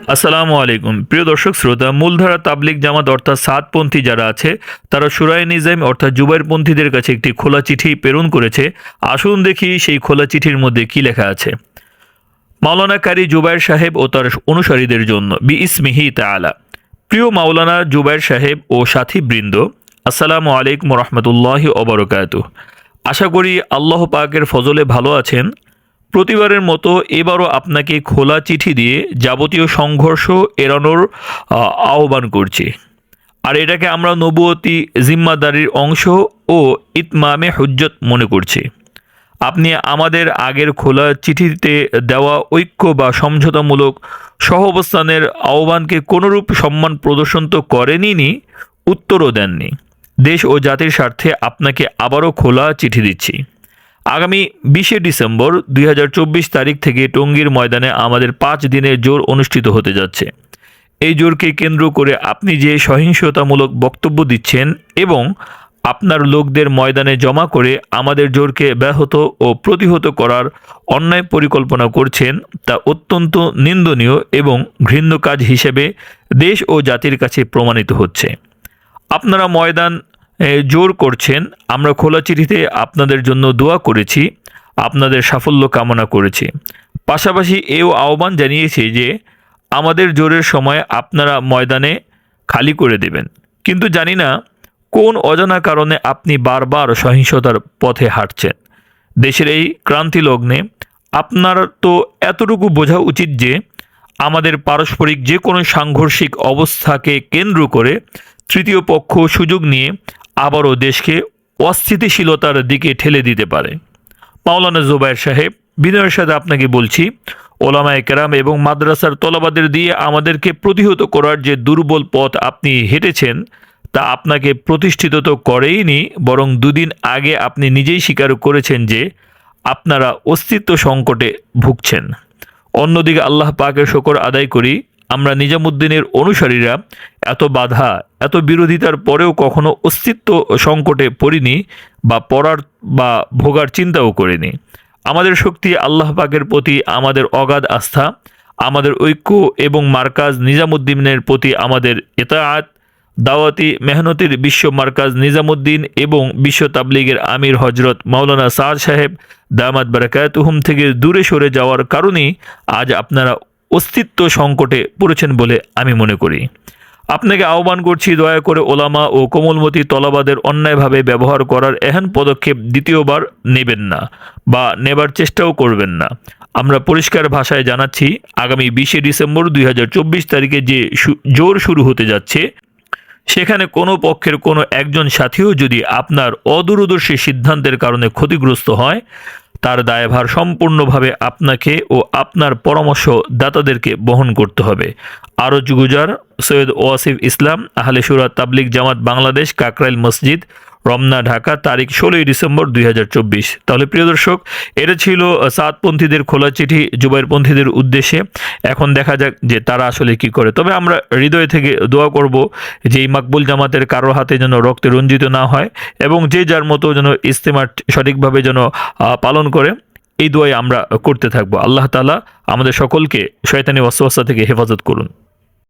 আসসালামু আলাইকুম। প্রিয় দর্শক, শ্রোতা, মূলধারা তাবলিক জামাত অর্থাৎ সাতপন্থী যারা আছে, তারা সুরায় নিজাম অর্থাৎ জুবাইরপন্থীদের কাছে একটি খোলা চিঠি প্রেরণ করেছে। আসুন দেখি সেই খোলা চিঠির মধ্যে কি লেখা আছে। মাওলানা কারি জুবাইর সাহেব ও তার অনুসারীদের জন্য, বি ইসমিহি তালা প্রিয় মাওলানা জুবাইর সাহেব ও সাথী বৃন্দ আসসালামু আলাইকুম রহমতুল্লাহ ওবরকাত আশা করি আল্লাহ পাকের ফজলে ভালো আছেন। প্রতিবারের মতো এবারও আপনাকে খোলা চিঠি দিয়ে যাবতীয় সংঘর্ষ এড়ানোর আহ্বান করছি। আর এটাকে আমরা নবুয়তি জিম্মাদারির অংশ ও ইতমামে হুজ্জত মনে করছি। আপনি আমাদের আগের খোলা চিঠিতে দেওয়া ঐক্য বা সমঝোতামূলক সহাবস্থানের আহ্বানকে কোনোরূপ সম্মান প্রদর্শন তো করেনইনি উত্তরও দেননি। দেশ ও জাতির স্বার্থে আপনাকে আবারও খোলা চিঠি দিচ্ছি। আগামী বিশে ডিসেম্বর দুই হাজার চব্বিশ তারিখ থেকে টঙ্গীর ময়দানে আমাদের পাঁচ দিনের জোর অনুষ্ঠিত হতে যাচ্ছে। এই জোরকে কেন্দ্র করে আপনি যে সহিংসতামূলক বক্তব্য দিচ্ছেন এবং আপনার লোকদের ময়দানে জমা করে আমাদের জোরকে ব্যাহত ও প্রতিহত করার অন্যায় পরিকল্পনা করছেন তা অত্যন্ত নিন্দনীয় এবং ঘৃণ্য কাজ হিসেবে দেশ ও জাতির কাছে প্রমাণিত হচ্ছে। আপনারা ময়দান জোর করছেন। আমরা খোলা চিঠিতে আপনাদের জন্য দোয়া করেছি, আপনাদের সাফল্য কামনা করেছি। পাশাপাশি এও আহ্বান জানিয়েছি যে, আমাদের জোরের সময় আপনারা ময়দানে খালি করে দেবেন। কিন্তু জানি না কোন অজানা কারণে আপনি বারবার সহিংসতার পথে হাঁটছেন। দেশের এই ক্রান্তি লগ্নে আপনার তো এতটুকু বোঝা উচিত যে, আমাদের পারস্পরিক যে কোনো সাংঘর্ষিক অবস্থাকে কেন্দ্র করে তৃতীয় পক্ষ সুযোগ নিয়ে আবারও দেশকে অস্থিতিশীলতার দিকে ঠেলে দিতে পারে। মাওলানা জুবাইর সাহেব, বিনয়ের সাথে আপনাকে বলছি, ওলামায়ে কেরাম এবং মাদ্রাসার তলাবাদের দিয়ে আমাদেরকে প্রতিহত করার যে দুর্বল পথ আপনি হেঁটেছেন, তা আপনাকে প্রতিষ্ঠিত তো করেইনি, বরং দুদিন আগে আপনি নিজেই স্বীকার করেছেন যে আপনারা অস্তিত্ব সংকটে ভুগছেন। অন্যদিকে আল্লাহ পাকের শকর আদায় করি আমরা নিজামুদ্দিনের অনুসারীরা এত বাধা, এত বিরোধিতার পরেও কখনো অস্তিত্ব সংকটে পড়িনি বা পড়ার বা ভোগার চিন্তাও করিনি। আমাদের শক্তি আল্লাহ পাকের প্রতি আমাদের অগাধ আস্থা, আমাদের ঐক্য এবং মার্কাজ নিজামুদ্দিনের প্রতি আমাদের এতায়াত দাওয়াতি মেহনতির বিশ্ব মার্কাজ নিজামুদ্দিন এবং বিশ্ব তাবলিগের আমির হজরত মাওলানা সাদ সাহেব দামাদ বারাকাতুহুম থেকে দূরে সরে যাওয়ার কারণেই আজ আপনারা অস্তিত্ব সংকটে পড়েছেন বলে আমি মনে করি। আপনাকে আহ্বান করছি দয়া করে ওলামা ও কোমলমতি তলাবাদের অন্যায়ভাবে ব্যবহার করার এহেন পদক্ষেপ দ্বিতীয়বার নেবেন না বা নেবার চেষ্টাও করবেন না। আমরা পরিষ্কার ভাষায় জানাচ্ছি, আগামী বিশে ডিসেম্বর দুই হাজার চব্বিশ তারিখে যে জোর শুরু হতে যাচ্ছে, সেখানে কোনো পক্ষের কোনো একজন সাথীও যদি আপনার অদূরদর্শী সিদ্ধান্তের কারণে ক্ষতিগ্রস্ত হয় তার দায়ভার সম্পূর্ণভাবে আপনাকে ও আপনার পরামর্শ দাতাদেরকে বহন করতে হবে। আরও গুজার সৈয়দ ওয়াসিফ ইসলাম, আহলে সুরা তাবলিক জামাত বাংলাদেশ, কাকরাইল মসজিদ রমনা, ঢাকা, তারিখ ষোলোই ডিসেম্বর দুই হাজার চব্বিশ। তাহলে প্রিয় দর্শক, এটা ছিল সাতপন্থীদের খোলা চিঠি জুবাইরপন্থীদের উদ্দেশ্যে। এখন দেখা যাক যে তারা আসলে কি করে। তবে আমরা হৃদয় থেকে দোয়া করব যে এই মাকবুল জামাতের কারও হাতে যেন রক্তে রঞ্জিত না হয় এবং যে যার মতো যেন ইস্তেমা সঠিকভাবে যেন পালন করে, এই দোয়াই আমরা করতে থাকব। আল্লাহ তালা আমাদের সকলকে শয়তানি ওয়াসওয়াসা থেকে হেফাজত করুন।